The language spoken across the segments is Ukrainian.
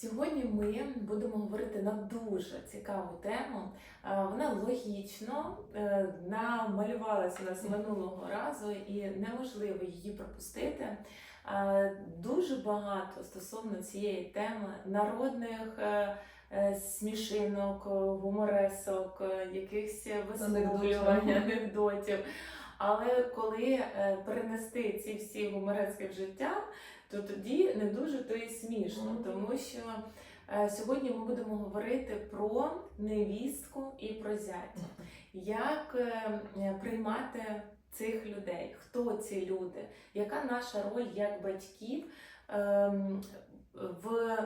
Сьогодні ми будемо говорити на дуже цікаву тему. Е, Вона логічно е, намалювалася у нас минулого разу і неможливо її пропустити. Е, Дуже багато стосовно цієї теми народних смішинок, гуморесок, якихось висловлювань, Анекдотів. Але коли перенести ці всі гуморески в життя, то тоді не дуже то і смішно, тому що е, сьогодні ми будемо говорити про невістку і про зятя. Як е, е, приймати цих людей? Хто ці люди? Яка наша роль як батьків ем, в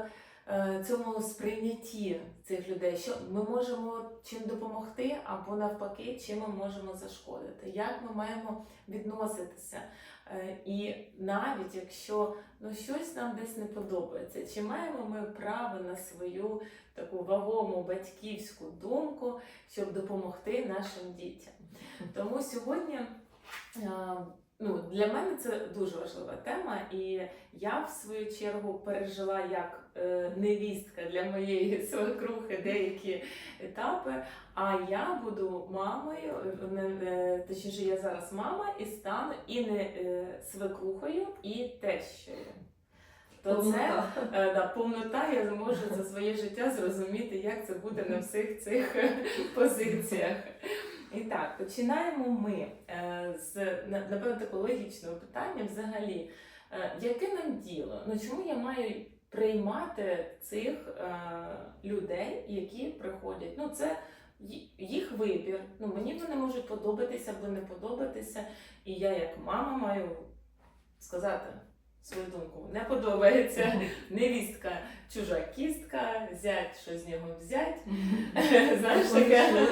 цьому сприйнятті цих людей? Що ми можемо чим допомогти, або навпаки, чим ми можемо зашкодити? Як ми маємо відноситися? Е, І навіть якщо ну щось нам десь не подобається, чи маємо ми право на свою таку вагому батьківську думку, щоб допомогти нашим дітям? Тому сьогодні е, ну, для мене це дуже важлива тема, і я в свою чергу пережила як е, невістка для моєї свекрухи деякі етапи. А я буду мамою, не- е, точніше, я зараз мама і стану і не е, свекрухою, і тещою. То це Повнота. Е, да, повнота, я зможу за своє життя зрозуміти, як це буде на всіх цих позиціях. І так, починаємо ми е, з напевно такого логічного питання взагалі. Е, Яке нам діло? Ну чому я маю приймати цих е, людей, які приходять? Ну, це їх вибір. Ну, мені вони можуть подобатися або не подобатися. І я, як мама, маю сказати свою думку. Не подобається невістка, чужа кістка, зять, що з нього взять. Знаєш таке?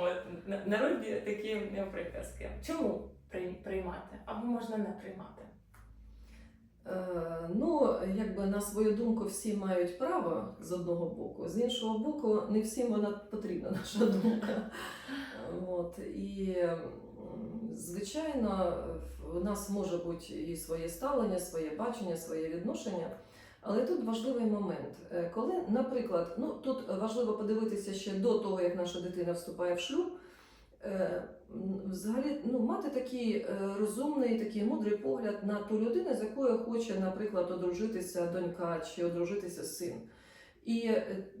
От, на- народні такі приказки. Чому приймати? Або можна не приймати? Е, Ну, якби на свою думку всі мають право з одного боку, з іншого боку, не всім вона потрібна, наша думка. От, і, звичайно, у нас може бути і своє ставлення, своє бачення, своє відношення. Але тут важливий момент. Е, Коли, наприклад, ну тут важливо подивитися ще до того, як наша дитина вступає в шлюб, е, взагалі ну, мати такий е, розумний, такий мудрий погляд на ту людину, з якою хоче, наприклад, одружитися донька чи одружитися син. І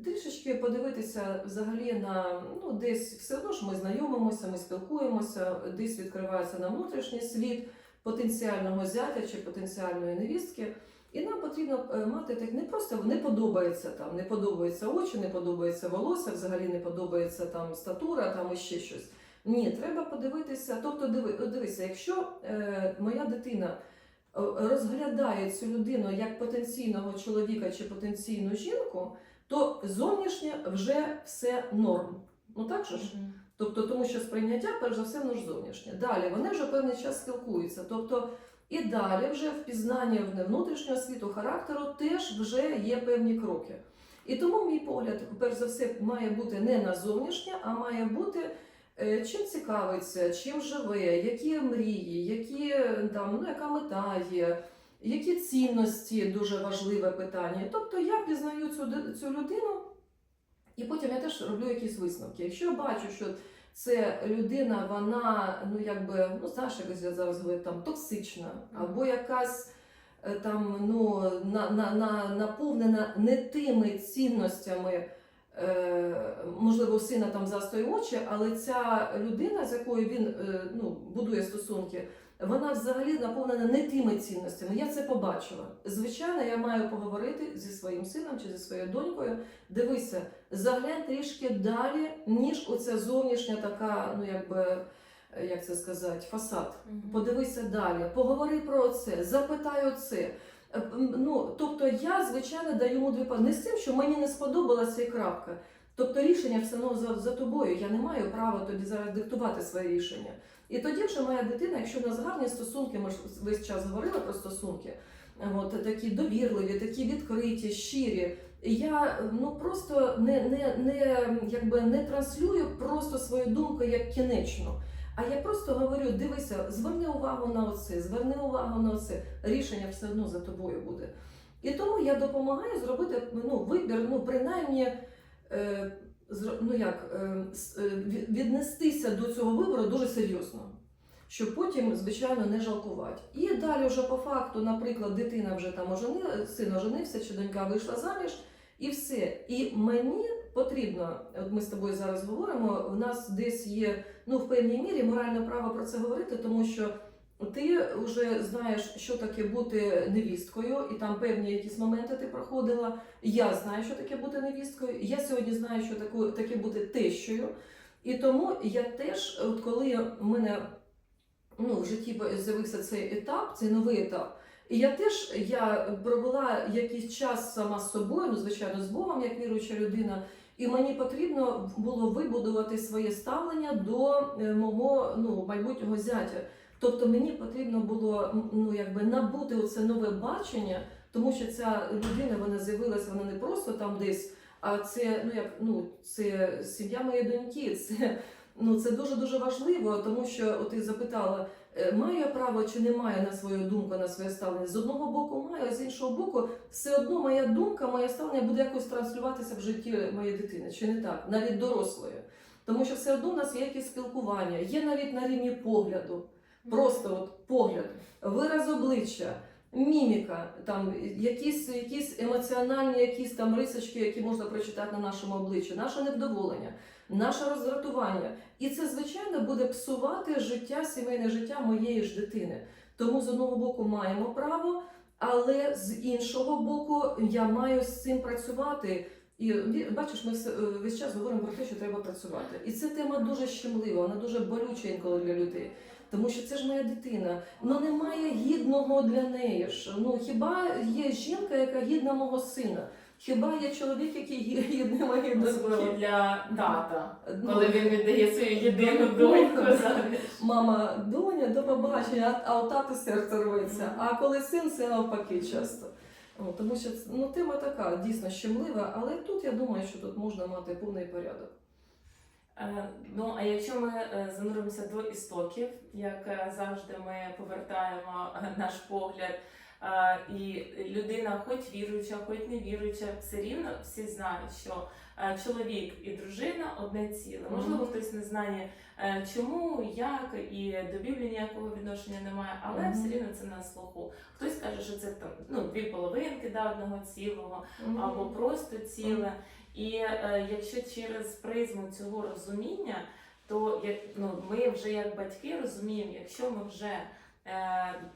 трішечки подивитися взагалі на ну, десь все одно ж ми знайомимося, ми спілкуємося, десь відкривається нам внутрішній світ потенціального зятя чи потенціальної невістки. І нам потрібно е, мати так не просто не подобається там, не подобаються очі, не подобається волосся, взагалі не подобається там статура, там і ще щось. Ні, треба подивитися. Тобто, диви, дивися, якщо е, моя дитина е, розглядає цю людину як потенційного чоловіка чи потенційну жінку, то зовнішнє вже все норм. Ну так же ж? Тобто, тому що сприйняття, перш за все, воно ж зовнішнє. Далі вони вже певний час спілкуються. Тобто, і далі вже впізнання внутрішнього світу характеру теж вже є певні кроки. І тому, мій погляд, перш за все, має бути не на зовнішнє, а має бути е, чим цікавиться, чим живе, які мрії, які там, ну, яка мета є, які цінності дуже важливе питання. Тобто я пізнаю цю, цю людину, і потім я теж роблю якісь висновки. Якщо я бачу, що це людина, вона, ну якби, ну знаєш, якось я зараз говорю, там токсична, або якась е, там ну, на, на, на, наповнена не тими цінностями. Е, можливо, сина там застої очі, але ця людина, з якою він е, ну, будує стосунки, вона взагалі наповнена не тими цінностями. Я це побачила. Звичайно, я маю поговорити зі своїм сином чи зі своєю донькою. Дивися, заглянь трішки далі, ніж оця зовнішня така, ну якби. е, Як це сказати, фасад. Подивися далі, поговори про це, запитай оце. Е, Ну, тобто я, звичайно, даю йому дві па- не з тим, що мені не сподобалася і крапка. Тобто рішення все одно за, за тобою. Я не маю права тобі зараз диктувати своє рішення. І тоді вже моя дитина, якщо в нас гарні стосунки, ми ж весь час говорили про стосунки, от, такі довірливі, такі відкриті, щирі. Я ну просто не, не, не, якби не транслюю просто свою думку як кінечну. А я просто говорю: дивися, зверни увагу на оце, зверни увагу на оце. Рішення все одно за тобою буде. І тому я допомагаю зробити ну, вибір, ну, принаймні, е, ну, як, е, с- е, від- віднестися до цього вибору дуже серйозно. Щоб потім, звичайно, не жалкувати. І далі, вже по факту, наприклад, дитина вже там ожени, син оженився чи донька вийшла заміж, і все. І мені потрібно, от ми з тобою зараз говоримо, в нас десь є ну, в певній мірі моральне право про це говорити, тому що ти вже знаєш, що таке бути невісткою, і там певні якісь моменти ти проходила. Я знаю, що таке бути невісткою. Я сьогодні знаю, що таке, таке бути тещою. І тому я теж, от коли в мене ну, в житті з'явився цей етап, цей новий етап. І я теж я провела якийсь час сама з собою, ну звичайно, з Богом, як віруюча людина, і мені потрібно було вибудувати своє ставлення до е, мого ну, майбутнього зятя. Тобто мені потрібно було ну, якби набути оце нове бачення, тому що ця людина вона з'явилася, вона не просто там десь, а це ну як ну це сім'я моєї доньки. Це ну це дуже дуже важливо, тому що от ти запитала. Е, Маю я право чи не маю на свою думку, на своє ставлення? З одного боку маю, а з іншого боку, все одно моя думка, моє ставлення буде якось транслюватися в житті моєї дитини, чи не так, навіть дорослої. Тому що все одно у нас є якісь спілкування, є навіть на рівні погляду, просто от погляд, вираз обличчя, міміка, там якісь, якісь емоціональні якісь там рисочки, які можна прочитати на нашому обличчі, наше невдоволення, наше роздратування. І це, звичайно, буде псувати життя, сімейне життя моєї ж дитини. Тому з одного боку маємо право, але з іншого боку я маю з цим працювати. І бачиш, ми е, весь час говоримо про те, що треба працювати. І ця тема дуже щемлива, вона дуже болюча інколи для людей. Тому що це ж моя дитина. Ну немає гідного для неї ж. Ну хіба є жінка, яка гідна мого сина? Хіба є чоловік, який гі- гідний моєї доньки? для тата, Ну, коли він віддає свою єдину Ну, доньку ну. Мама, доня, до побачення, а, у тати серце рветься. А коли син, це навпаки часто. О, тому що ну, тема така дійсно щемлива, але тут я думаю, що тут можна мати повний порядок. Е, Ну, а якщо ми е, зануримося до істоків, як е, завжди ми повертаємо наш погляд, і людина, хоч віруюча, хоч не віруюча, все рівно всі знають, що чоловік і дружина одне ціле. Можливо, хтось не знає е, чому, як, і до Біблії ніякого відношення немає, але все рівно це на слуху. Хтось каже, що це там ну, дві половинки да, одного цілого або просто ціле. І е, якщо через призму цього розуміння, то як ну ми вже як батьки розуміємо, якщо ми вже е,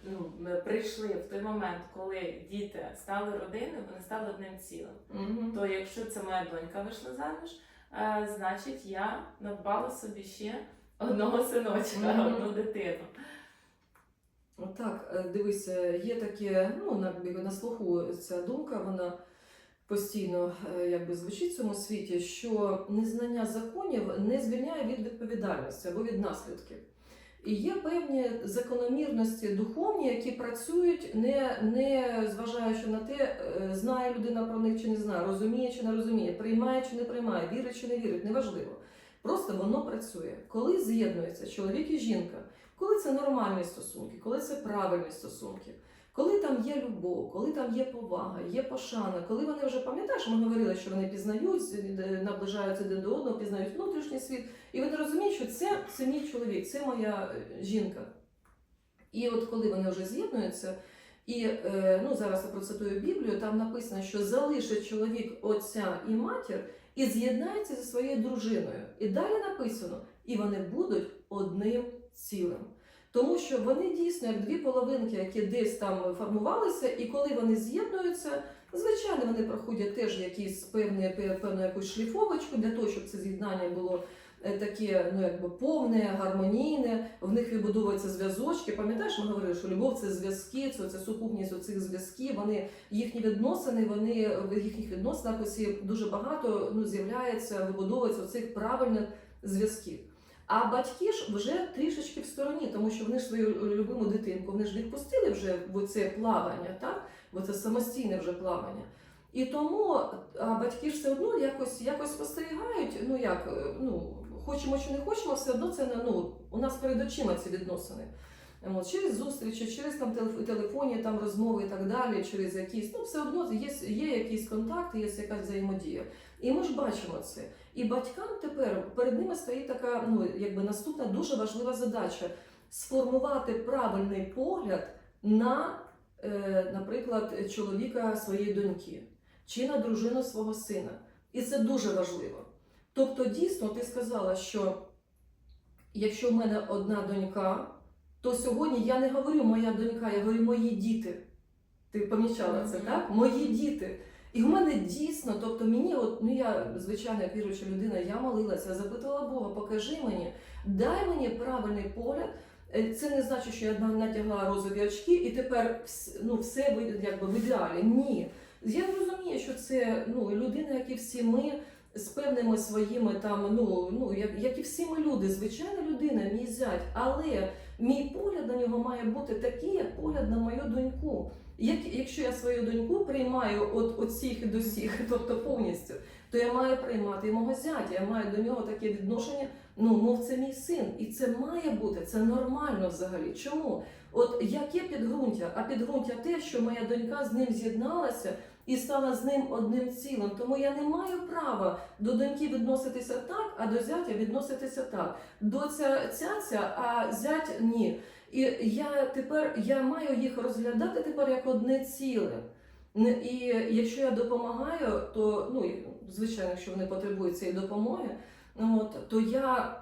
ну, ми прийшли в той момент, коли діти стали родиною, вони стали одним цілим. Мгм. То якщо це моя донька вийшла заміж, е, значить я надбала собі ще одного синочка, Мгм. одну дитину. Так, е, дивися, є таке, ну на, на слуху ця думка, вона постійно е, якби звучить в цьому світі, що незнання законів не звільняє від відповідальності або від наслідків. І є певні закономірності духовні, які працюють, не, не зважаючи на те, е, знає людина про них чи не знає, розуміє чи не розуміє, приймає чи не приймає, вірить чи не вірить, неважливо. Просто воно працює. Коли з'єднується чоловік і жінка, коли це нормальні стосунки, коли це правильні стосунки, коли там є любов, коли там є повага, є пошана, коли вони вже пам'ятаєш, ми говорили, що вони пізнають, е, наближаються один до одного, пізнають внутрішній світ, і вони розуміють, що це, це мій чоловік, це моя е, жінка. І от коли вони вже з'єднуються, і е, ну, зараз я процитую Біблію, там написано, що залишить чоловік отця і матір і з'єднається зі своєю дружиною. І далі написано, і вони будуть одним цілим. Тому що вони дійсно як дві половинки, які десь там формувалися, і коли вони з'єднуються, звичайно, вони проходять теж якісь певні, певну якусь шліфовочку для того, щоб це з'єднання було е, таке, ну якби повне, гармонійне. В них вибудовуються зв'язочки. Пам'ятаєш, ми говорили, що любов це зв'язки, це, це сукупність оцих зв'язків. Вони їхні відносини, вони в їхніх відносинах усі дуже багато ну, з'являється, вибудовується оцих правильних зв'язків. А батьки ж вже трішечки в стороні, тому що вони ж свою любиму дитинку, вони ж відпустили вже в це плавання, так? бо це самостійне вже плавання. І тому а батьки ж все одно якось, якось спостерігають, ну як, е, ну, хочемо чи не хочемо, все одно це ну, у нас перед очима ці відносини. От, через зустрічі, через там телеф- телефонні там розмови і так далі, через якісь, ну все одно є, є якийсь контакт, є якась взаємодія. І ми ж бачимо це. І батькам тепер перед ними стоїть така, ну якби наступна дуже важлива задача сформувати правильний погляд на, е, наприклад, чоловіка своєї доньки чи на дружину свого сина. І це дуже важливо. Тобто, дійсно, ти сказала, що якщо в мене одна донька, то сьогодні я не говорю моя донька, я говорю мої діти. Ти помічала це, так? Мої діти. І в мене дійсно, тобто мені, от, ну я звичайно віруюча людина, я молилася, запитала Бога, покажи мені, дай мені правильний погляд. Е, Це не значить, що я натягла розові очки і тепер ну, все ви- якби в ідеалі. Ні. Я розумію, що це ну, людина, як і всі ми, з певними своїми там, ну, ну як, як і всі ми люди, звичайна людина, мій зять. Але мій погляд на нього має бути такий, як погляд на мою доньку. Як, якщо я свою доньку приймаю от, от всіх до всіх, тобто повністю, то я маю приймати і мого зятя, я маю до нього таке відношення, ну, мов це мій син. І це має бути, це нормально взагалі. Чому? От яке підґрунтя? А підґрунтя те, що моя донька з ним з'єдналася і стала з ним одним цілим. Тому я не маю права до доньки відноситися так, а до зятя відноситися так. Доця цяця, а зять ні. І я тепер я маю їх розглядати тепер як одне ціле. І якщо я допомагаю, то ну звичайно, якщо вони потребують цієї допомоги, ну, от, то я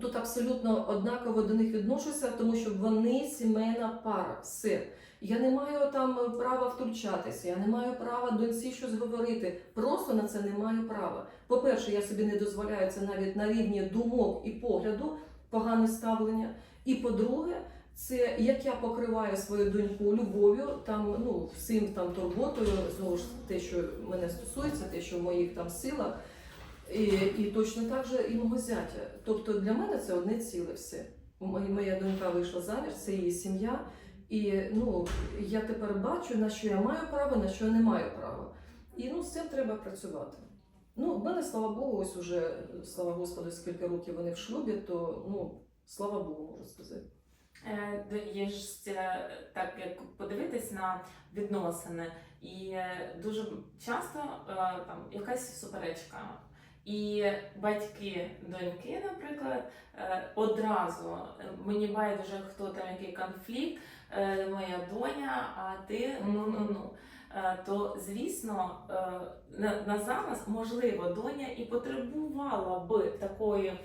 тут абсолютно однаково до них відношуся, тому що вони сімейна пара. Все. Я не маю там права втручатися, я не маю права доньці щось говорити. Просто на це не маю права. По-перше, я собі не дозволяю це навіть на рівні думок і погляду, погане ставлення. І по-друге, це як я покриваю свою доньку любов'ю, там ну всім там турботою, знову ж те, що мене стосується, те, що в моїх там силах, і, і точно так же і мого зятя. Тобто для мене це одне ціле все. Моя донька вийшла заміж, це її сім'я. І ну я тепер бачу, на що я маю право, на що я не маю права. І ну з цим треба працювати. Ну, в мене, слава Богу, ось уже, слава Господу, скільки років вони в шлюбі, то ну, слава Богу, можу сказати. Є ж е, так, як подивитись на відносини, і е, дуже часто е, там якась суперечка. І батьки доньки, наприклад, одразу мені байдуже, хто там який конфлікт, моя доня, а ти ну ну ну. Е, То звісно, е, на, зараз можливо доня і потребувала би такої, е,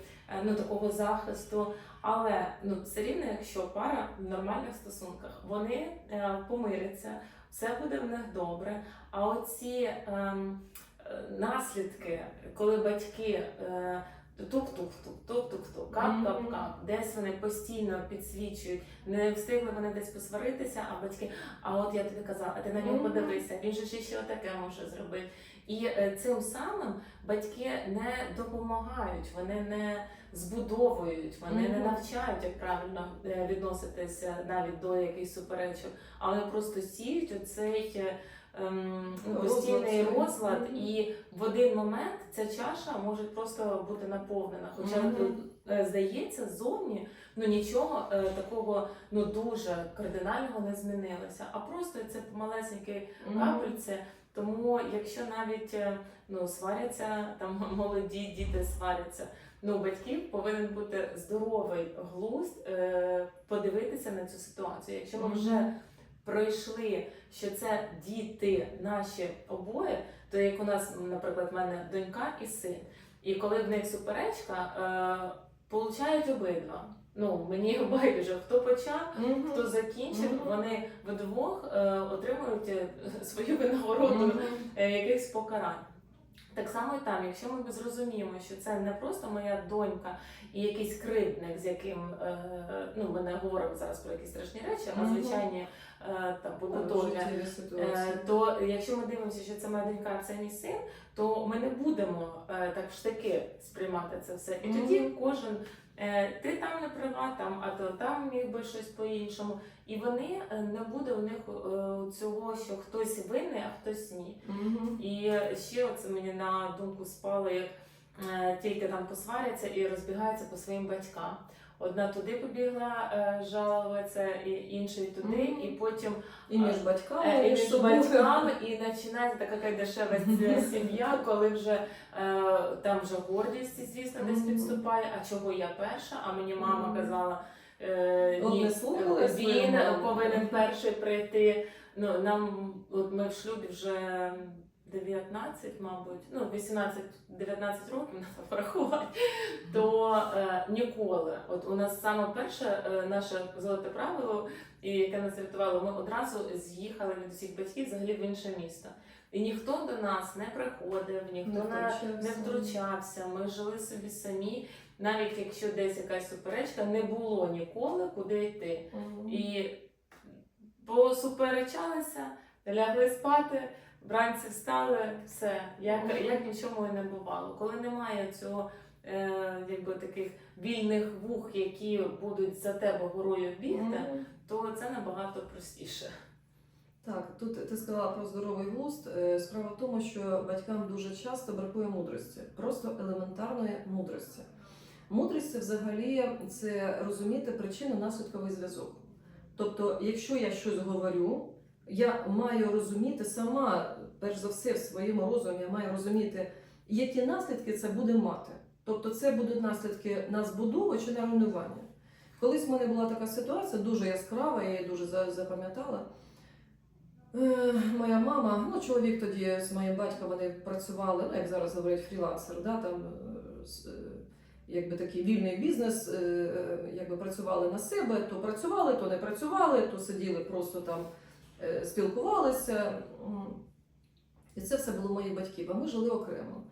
ну такого захисту, але ну все рівно, якщо пара в нормальних стосунках, вони е, помиряться, все буде в них добре. А оці ем, е, наслідки, коли батьки. Е, Тук-тук-тук, тук-тук-тук, кап-кап-кап, десь вони постійно підсвічують, не встигли вони десь посваритися, а батьки, а от я тобі казала, а ти на нього подивися, він же ще отаке може зробити. І е, цим самим батьки не допомагають, вони не збудовують, вони не навчають, як правильно е, відноситися навіть до якихось суперечок, але просто сіють оцей е, ну, постійний розлад, Мгм. і в один момент ця чаша може просто бути наповнена. Хоча Мгм. е, здається, ззовні ну нічого е, такого ну дуже кардинального не змінилося, а просто це малесенький капельце. Тому якщо навіть е, ну сваряться там молоді діти сваряться. Ну, батьків повинен бути здоровий глузд е, подивитися на цю ситуацію. Якщо ми вже пройшли, що це діти наші обоє, то як у нас, наприклад, в мене донька і син, і коли в них суперечка, е, получають обидва. Ну мені байдуже, хто почав. Мгм. Хто закінчив, Мгм. вони вдвох е, отримують е, свою винагороду mm -hmm. якихось покарань. Так само і там, якщо ми зрозуміємо, що це не просто моя донька і якийсь кривдник, з яким е, ну ми не говоримо зараз про якісь страшні речі, а звичайні е, там побутові. Е. То якщо ми дивимося, що це моя донька, це мій син, то ми не будемо е, так в таки сприймати це все. І тоді кожен ти там не права, там, а то там міг би щось по-іншому. І вони е, не буде у них е, цього, що хтось винний, а хтось ні. Мгм. І ще це мені на думку спало, як е, тільки там посваряться і розбігаються по своїм батькам. Одна туди побігла е, жалуватися, і інший туди, Мгм. і потім І між батьками, Е, і між батьками, і починається така якась дешева сім'я, коли вже е, там вже гордість, звісно, десь Мгм. підступає. А чого я перша? А мені мама Мгм. казала. Е, От ні, не слухали свою він маму. повинен перший прийти. Ну нам, от ми в шлюбі вже 19, мабуть, ну 18-19 років на порахувати, то е, ніколи. От у нас саме перше е, наше золоте правило, і яке нас рятувало, ми одразу з'їхали від усіх батьків взагалі в інше місто. І ніхто до нас не приходив, ніхто Не не, втручався. не втручався. Ми жили собі самі. Навіть якщо десь якась суперечка, не було ніколи куди йти. Мгм. І посуперечалися, лягли спати, вранці встали, все, як, як нічому і не бувало. Коли немає цього е, якби таких вільних вух, які будуть за тебе горою бігти, Мгм. то це набагато простіше. Так, тут ти сказала про здоровий глузд. Е, Справа в тому, що батькам дуже часто бракує мудрості, просто елементарної мудрості. Мудрість це взагалі це розуміти причину наслідковий зв'язок. Тобто, якщо я щось говорю, я маю розуміти сама, перш за все, в своєму розумі, я маю розуміти, які наслідки це буде мати. Тобто, це будуть наслідки на збудову чи на руйнування. Колись в мене була така ситуація, дуже яскрава, я її дуже запам'ятала. Е, Моя мама, ну чоловік тоді з моїм батьком вони працювали, ну як зараз говорять, фрілансер, да, там е, е, якби такий вільний бізнес, е, якби працювали на себе, то працювали, то не працювали, то сиділи просто там, спілкувалися. І це все було моїх батьків, а ми жили окремо.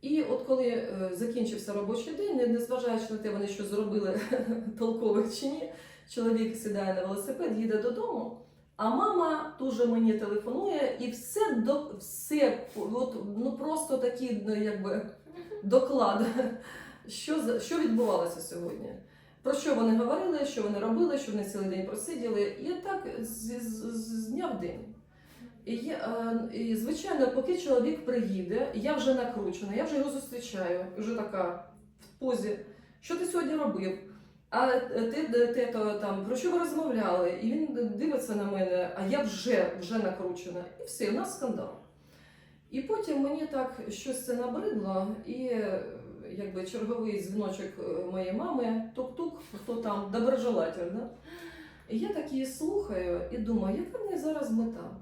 І от коли е, закінчився робочий день, незважаючи на те, вони що зробили толкових чи ні, чоловік сідає на велосипед, їде додому. А мама дуже мені телефонує і все до все, от, ну просто такий, ну, якби доклад, що, що відбувалося сьогодні. Про що вони говорили, що вони робили, що вони цілий день просиділи, і так з, з, з- дня в день. І, е, і, звичайно, поки чоловік приїде, я вже накручена, я вже його зустрічаю, вже така в позі, що ти сьогодні робив? А е, ти, ти, ти то, там, про що ви розмовляли? І він дивиться на мене, а я вже, вже накручена. І все, у нас скандал. І потім мені так щось це набридло, і е, якби черговий дзвіночок е, моєї мами, тук-тук, хто там, доброжелатель, да? І я так її слухаю і думаю, яка в неї зараз мета?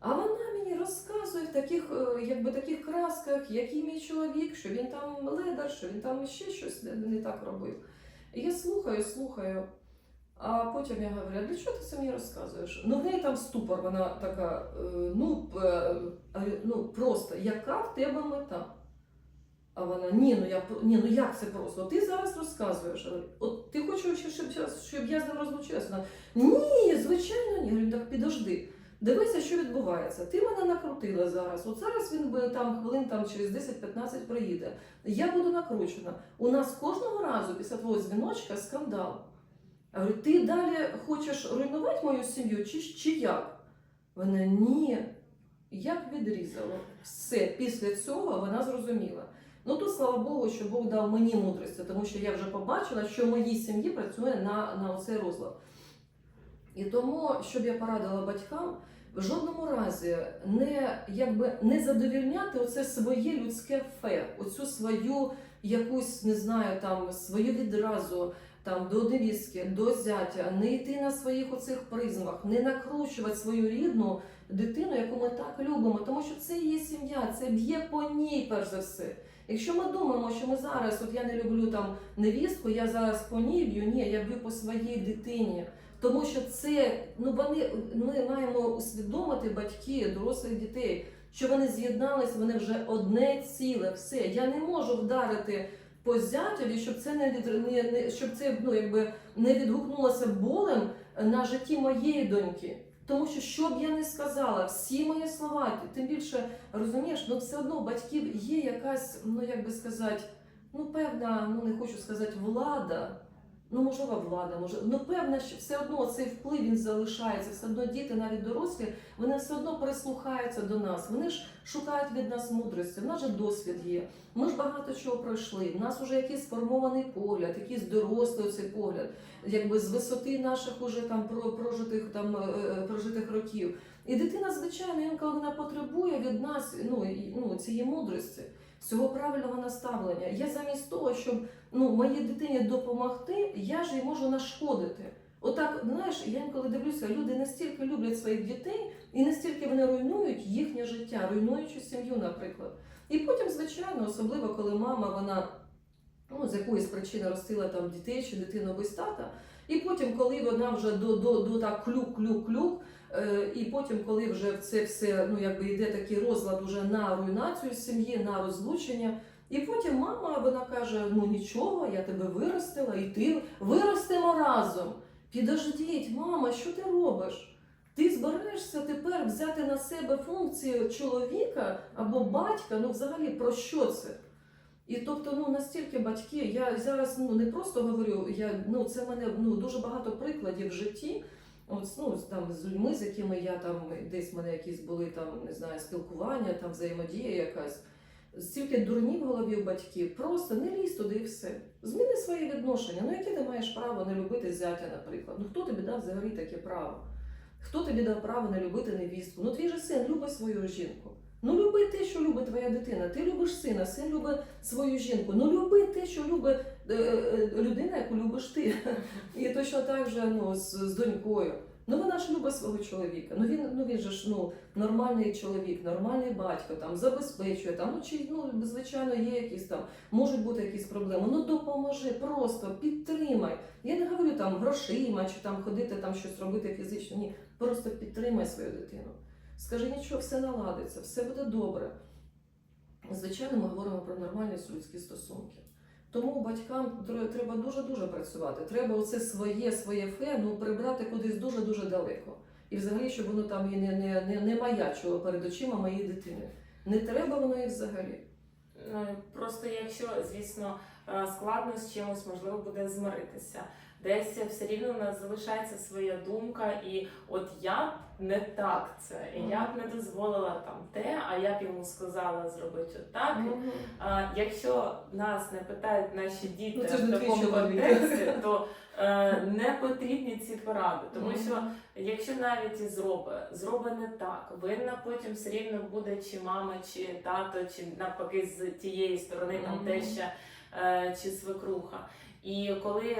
А вона мені розказує в таких, е, якби, таких красках, який мій чоловік, що він там ледар, що він там ще щось не, так робив. І я слухаю, слухаю. А потім я говорю, для чого ти це мені розказуєш? Ну, в неї там ступор, вона така, е, ну, ну просто, яка в тебе мета? А вона, ні, ну я ні, ну як це просто? Ти зараз розказуєш. От ти хочеш, щоб, щоб, я з ним розлучилася? Ні, звичайно, ні. Я говорю, так підожди. Дивися, що відбувається. Ти мене накрутила зараз. От зараз він би там хвилин там через 10-15 приїде. Я буду накручена. У нас кожного разу після твого дзвіночка скандал. Я говорю, ти далі хочеш руйнувати мою сім'ю, чи, чи як? Вона ні. Як відрізало. Все, після цього вона зрозуміла. Ну тут слава Богу, що Бог дав мені мудрості, тому що я вже побачила, що в моїй сім'ї працює на, на оцей розлад. І тому, щоб я порадила батькам, в жодному разі не, якби, не задовільняти оце своє людське фе, оцю свою якусь, не знаю, там свою відразу там до невістки, до зятя, не йти на своїх оцих призмах, не накручувати свою рідну дитину, яку ми так любимо, тому що це її сім'я, це б'є по ній, перш за все. Якщо ми думаємо, що ми зараз, от я не люблю там невістку, я зараз по ній б'ю, ні, я б'ю по своїй дитині. Тому що це ну вони ми маємо усвідомити батьки дорослих дітей, що вони з'єдналися, вони вже одне ціле, все. Я не можу вдарити по зятеві, щоб це не, не щоб це ну якби не відгукнулося болем на житті моєї доньки. Тому що що б я не сказала, всі мої слова, тим більше розумієш, ну все одно батьків є якась, ну як би сказати, ну певна, ну не хочу сказати, влада Ну, можливо, влада, може. Ну, певно, що все одно цей вплив він залишається. Все одно діти, навіть дорослі, вони все одно прислухаються до нас. Вони ж шукають від нас мудрості. В нас же досвід є. Ми ж багато чого пройшли. В нас вже якийсь сформований погляд, якийсь дорослий цей погляд, якби з висоти наших уже там про- прожитих там е, е, прожитих років. І дитина, звичайно, інколи вона потребує від нас ну, ну, цієї мудрості, цього правильного наставлення. Я замість того, щоб ну, моїй дитині допомогти, я ж їй можу нашкодити. Отак, знаєш, я інколи дивлюся, люди настільки люблять своїх дітей і настільки вони руйнують їхнє життя, руйнуючи сім'ю, наприклад. І потім, звичайно, особливо коли мама вона ну, з якоїсь причини ростила там дітей чи дитину без тата. І потім, коли вона вже до, до, до так клюк-клюк-клюк, і потім, коли вже це все ну, якби йде такий розлад уже на руйнацію сім'ї, на розлучення. І потім мама вона каже: ну нічого, я тебе виростила, і ти виростемо разом. Підождіть, мама, що ти робиш? Ти збираєшся тепер взяти на себе функцію чоловіка або батька, ну взагалі про що це? І тобто, ну настільки батьки, я зараз ну не просто говорю, я ну це мене ну дуже багато прикладів в житті. От, ну, там з людьми, з якими я там десь в мене якісь були там, не знаю, спілкування, там взаємодія якась. Стільки дурнів в голові у батьків, просто не лізь туди і все. Зміни свої відношення. Ну яке ти маєш право не любити зятя, наприклад? Ну хто тобі дав взагалі таке право? Хто тобі дав право не любити невістку? Ну твій же син любить свою жінку. Ну люби те, що любить твоя дитина. Ти любиш сина, син любить свою жінку. Ну люби те, що любить е, е, людина, яку любиш ти. І точно так же ну, з, з донькою. Ну вона ж любить свого чоловіка. Ну він, ну він же ж ну, нормальний чоловік, нормальний батько, там забезпечує там, ну чи ну звичайно є якісь там, можуть бути якісь проблеми. Ну допоможи, просто підтримай. Я не говорю там грошима чи там ходити там щось робити фізично. Ні, просто підтримай свою дитину. Скажи, нічого, все наладиться, все буде добре. Звичайно, ми говоримо про нормальні людські стосунки. Тому батькам тр- треба дуже-дуже працювати. Треба оце своє, своє фе ну, прибрати кудись дуже-дуже далеко. І взагалі, щоб воно там і не, не, не, не маячило перед очима моєї дитини. Не треба воно і взагалі. Ну, Просто якщо, звісно, е, складно з чимось, можливо, буде змиритися. Десь все рівно в нас залишається своя думка, і от я б не так це, і я б не дозволила там те, а я б йому сказала зробити отак. Мгм. А, якщо нас не питають наші діти Ну, в такому контексті, то е, не потрібні ці поради. Тому що якщо навіть і зробить, зробить не так, винна потім все рівно буде чи мама, чи тато, чи навпаки з тієї сторони там Мгм. теща е, чи свекруха. І коли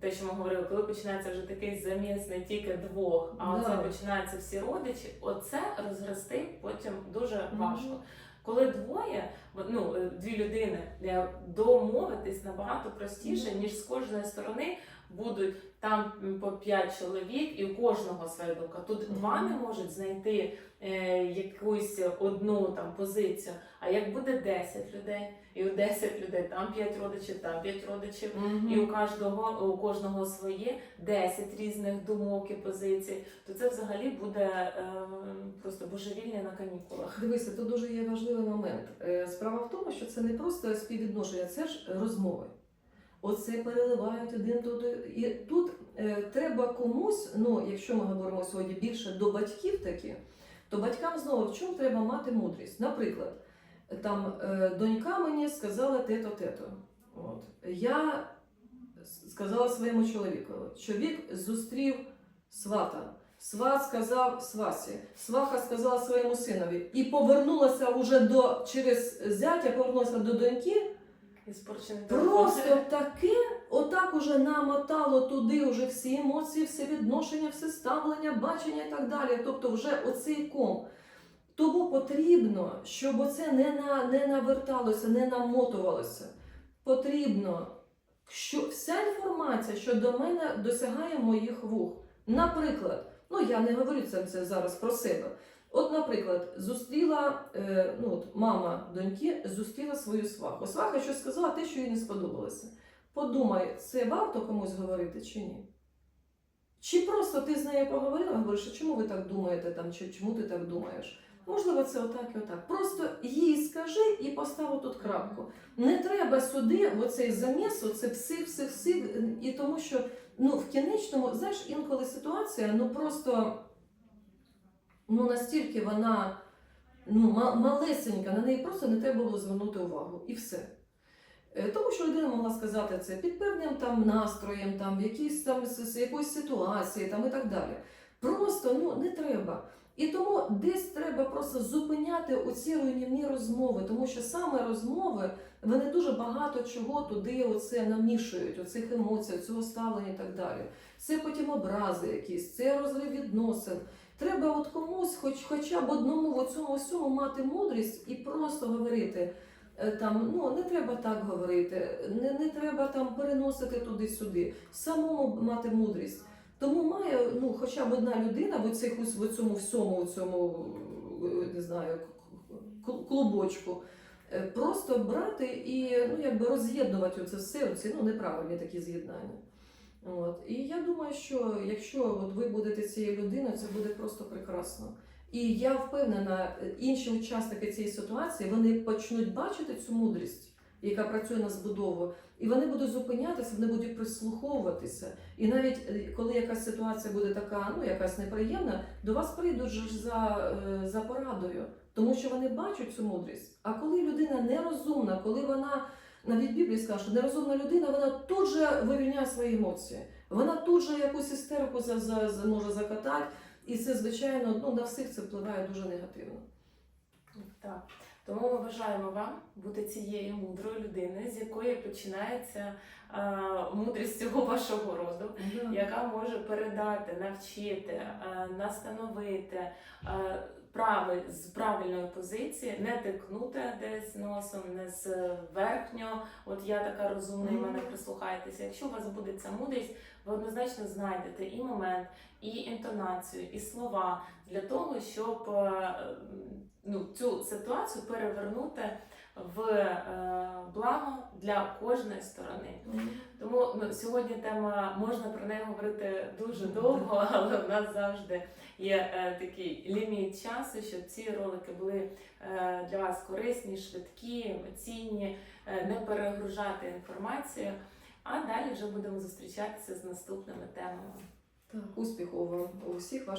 те, що ми говорили, коли починається вже такий заміс не тільки двох, а Да. оце починаються всі родичі, оце розрости потім дуже важко. Коли двоє, ну е, дві людини е, домовитись набагато простіше, ніж з кожної сторони будуть там по п'ять чоловік, і у кожного своя думка. Тут два не можуть знайти е, якусь одну там позицію. А як буде 10 людей, і у 10 людей там 5 родичів, там 5 родичів. І у кожного у кожного своє 10 різних думок і позицій, то це взагалі буде е, просто божевільня на канікулах. Дивися, тут дуже є важливий момент. Е, Справа в тому, що це не просто співвідношення, це ж розмови. Оце переливають один туди. І тут е, треба комусь, ну якщо ми говоримо сьогодні більше до батьків таки, то батькам знову в чому треба мати мудрість. Наприклад, там е, донька мені сказала тето тето. От. Я сказала своєму чоловікові. Чоловік зустрів свата. Сват сказав свасі, сваха сказала своєму синові і повернулася уже до через зятя, повернулася до доньки. Просто таке, отак уже намотало туди вже всі емоції, все відношення, все ставлення, бачення і так далі. Тобто, вже оцей ком. Тому потрібно, щоб оце не, на, не наверталося, не намотувалося. Потрібно, що вся інформація, що до мене досягає моїх вух. Наприклад, ну я не говорю це, це зараз про себе. От, наприклад, зустріла е, ну, от мама доньки, зустріла свою сваху. Сваха щось сказала, те, що їй не сподобалося. Подумай, це варто комусь говорити чи ні? Чи просто ти з нею поговорила, говориш, а чому ви так думаєте, там, чи чому ти так думаєш? Можливо, це отак і отак. Просто їй скажи і постав тут крапку. Не треба сюди, в оцей заміс, оце пси, пси, пси, і тому що ну, в кінечному, знаєш, інколи ситуація, ну просто ну, настільки вона ну, малесенька, на неї просто не треба було звернути увагу. І все. Е, Тому що людина могла сказати це під певним там настроєм, там, в якійсь там якоїсь ситуації там, і так далі. Просто ну, не треба. І тому десь треба просто зупиняти оці руйнівні розмови, тому що саме розмови вони дуже багато чого туди оце намішують, оцих емоцій, цього ставлення і так далі. Це потім образи якісь, це розрив відносин. Треба от комусь, хоч хоча б одному в цьому всьому мати мудрість і просто говорити. е, Там ну не треба так говорити, не, не треба там переносити туди-сюди, самому мати мудрість. Тому має ну, хоча б одна людина в, цих, в цьому всьому, в цьому е, не знаю, клубочку, е, просто брати і ну, якби роз'єднувати це все, оці ну, неправильні такі з'єднання. От. І я думаю, що якщо от ви будете цією людиною, це буде просто прекрасно. І я впевнена, інші учасники цієї ситуації вони почнуть бачити цю мудрість, яка працює на збудову, і вони будуть зупинятися, вони будуть прислуховуватися. І навіть е, коли якась ситуація буде така, ну якась неприємна, до вас прийдуть ж за, е, за порадою, тому що вони бачать цю мудрість. А коли людина нерозумна, коли вона навіть Біблія скаже, що нерозумна людина, вона тут же вивільняє свої емоції. Вона тут же якусь істерику за, за, за, може закатати, і це, звичайно, ну, на всіх це впливає дуже негативно. Так. Тому ми бажаємо вам бути цією мудрою людиною, з якої починається е, мудрість цього вашого роду, яка може передати, навчити, е, настановити е, прави з правильної позиції, не тикнути десь носом, не з верхнього. От я така розумна, і мене прислухайтеся. Якщо у вас буде ця мудрість, ви однозначно знайдете і момент, і інтонацію, і слова для того, щоб е, ну, цю ситуацію перевернути в е, благо для кожної сторони. Тому ну, сьогодні тема можна про неї говорити дуже довго, але в нас завжди є е, такий ліміт часу, щоб ці ролики були е, для вас корисні, швидкі, емоційні, не перегружати інформацію. А далі вже будемо зустрічатися з наступними темами. Так, успіху вам у всіх ваших.